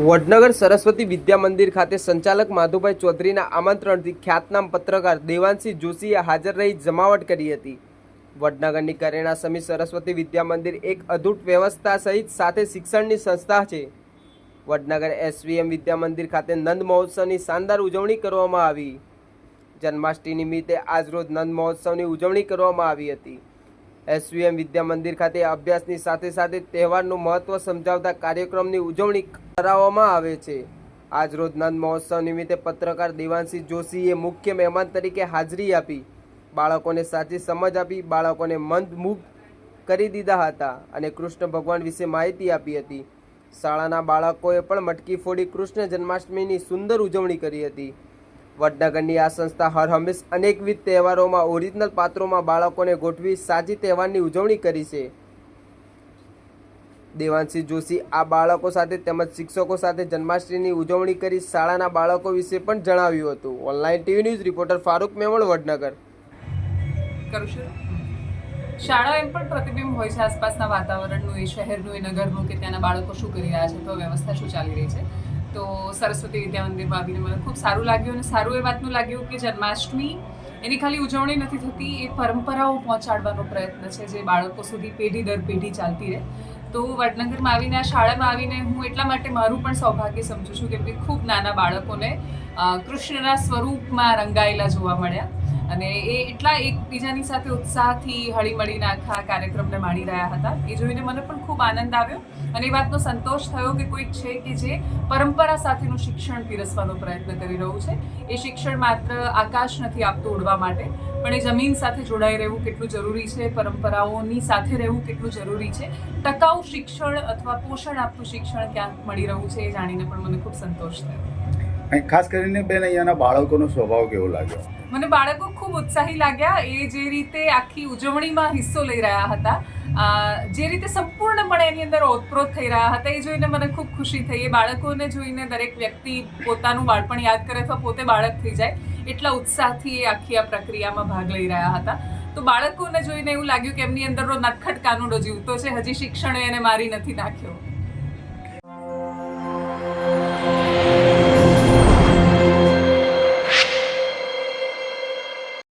વડનગર સરસ્વતી વિદ્યા મંદિર ખાતે સંચાલક માધુભાઈ ચૌધરીના આમંત્રણથી ખ્યાતનામ પત્રકાર દેવાંશી જોશીએ હાજર રહી જમાવટ કરી હતી. વડનગરની કરેણા સમી સરસ્વતી વિદ્યા મંદિર એક અદૂટ વ્યવસ્થા સહિત સાથે શિક્ષણની સંસ્થા છે. વડનગર એસવીએમ વિદ્યા મંદિર ખાતે નંદ મહોત્સવની શાનદાર ઉજવણી કરવામાં આવી. જન્માષ્ટમી નિમિત્તે આજરોજ નંદ મહોત્સવની ઉજવણી કરવામાં આવી હતી. એસવીએમ વિદ્યા મંદિર ખાતે અભ્યાસની સાથે સાથે તહેવારનું મહત્વ સમજાવતા કાર્યક્રમની ઉજવણી કરાવવામાં આવે છે. આજરોજ નંદ મહોત્સવ નિમિત્તે પત્રકાર દેવાંશી જોશીએ મુખ્ય મહેમાન તરીકે હાજરી આપી. બાળકોને સાચી સમજ આપી, બાળકોને મંદમુગ્ધ કરી દીધા હતા અને કૃષ્ણ ભગવાન વિશે માહિતી આપી હતી. શાળાના બાળકોએ પણ મટકી ફોડી કૃષ્ણ જન્માષ્ટમીની સુંદર ઉજવણી કરી હતી. વડનગરની આ સંસ્થા હર હંમેશ અનેકવિધ તહેવારોમાં ઓરિજિનલ પાત્રોમાં બાળકોને ગોઠવી સાચી તહેવારની ઉજવણી કરી છે. દેવાંશી જોશી આ બાળકો સાથે તેમજ શિક્ષકો સાથે જન્માષ્ટમીની ઉજવણી કરી શાળાના બાળકો વિશે પણ જણાવ્યું હતું. Online TV news reporter Farooq Memon Vadnagar. શાળા એમ પણ પ્રતિબિંબ હોય છે આસપાસના વાતાવરણનું એ શહેરનું એ નગરનું કે ત્યાંના બાળકો શું કરી રહ્યા છે તો વ્યવસ્થા શું ચાલી રહી છે? તો સરસ્વતી વિદ્યા મંદિરમાં આવીને મને ખૂબ સારું લાગ્યું અને સારું એ વાતનું લાગ્યું કે જન્માષ્ટમી એની ખાલી ઉજવણી નથી થતી, એ પરંપરાઓ પહોંચાડવાનો પ્રયત્ન છે જે બાળકો સુધી પેઢી દર પેઢી ચાલતી રહે. તો વડનગરમાં આવીને, આ શાળામાં આવીને હું એટલા માટે મારું પણ સૌભાગ્ય સમજું છું કેમ કે ખૂબ નાના બાળકોને કૃષ્ણના સ્વરૂપમાં રંગાયેલા જોવા મળ્યા. અને એ એટલા એકબીજાની સાથે ઉત્સાહથી હળીમળીને આખા કાર્યક્રમને માણી રહ્યા હતા. એ જોઈને મને પણ ખૂબ આનંદ આવ્યો અને એ વાતનો સંતોષ થયો કે કોઈક છે કે જે પરંપરા સાથેનું શિક્ષણ પીરસવાનો પ્રયત્ન કરી રહ્યું છે. એ શિક્ષણ માત્ર આકાશ નથી આપતું ઉડવા માટે, પણ એ જમીન સાથે જોડાઈ રહેવું કેટલું જરૂરી છે, પરંપરાઓની સાથે રહેવું કેટલું જરૂરી છે, ટકાઉ શિક્ષણ અથવા પોષણ આપતું શિક્ષણ ક્યાંક મળી રહ્યું છે એ જાણીને પણ મને ખૂબ સંતોષ થયો. ખાસ કરીને બેન, અહીંયાના બાળકોનો સ્વભાવ કેવો લાગ્યો? મને બાળકો ખૂબ ઉત્સાહી લાગ્યા. એ જે રીતે આખી ઉજવણીમાં હિસ્સો લઈ રહ્યા હતા જે રીતે સંપૂર્ણપણે એની અંદર ઓતપ્રોત થઈ રહ્યા હતા, એ જોઈને મને ખૂબ ખુશી થઈ. એ બાળકોને જોઈને દરેક વ્યક્તિ પોતાનું બાળપણ યાદ કરે અથવા પોતે બાળક થઈ જાય, એટલા ઉત્સાહથી એ આખી આ પ્રક્રિયામાં ભાગ લઈ રહ્યા હતા. તો બાળકોને જોઈને એવું લાગ્યું કે એમની અંદરનો નટખટ કાનુડો જીવતો છે. હજી શિક્ષણે એને મારી નથી નાખ્યો.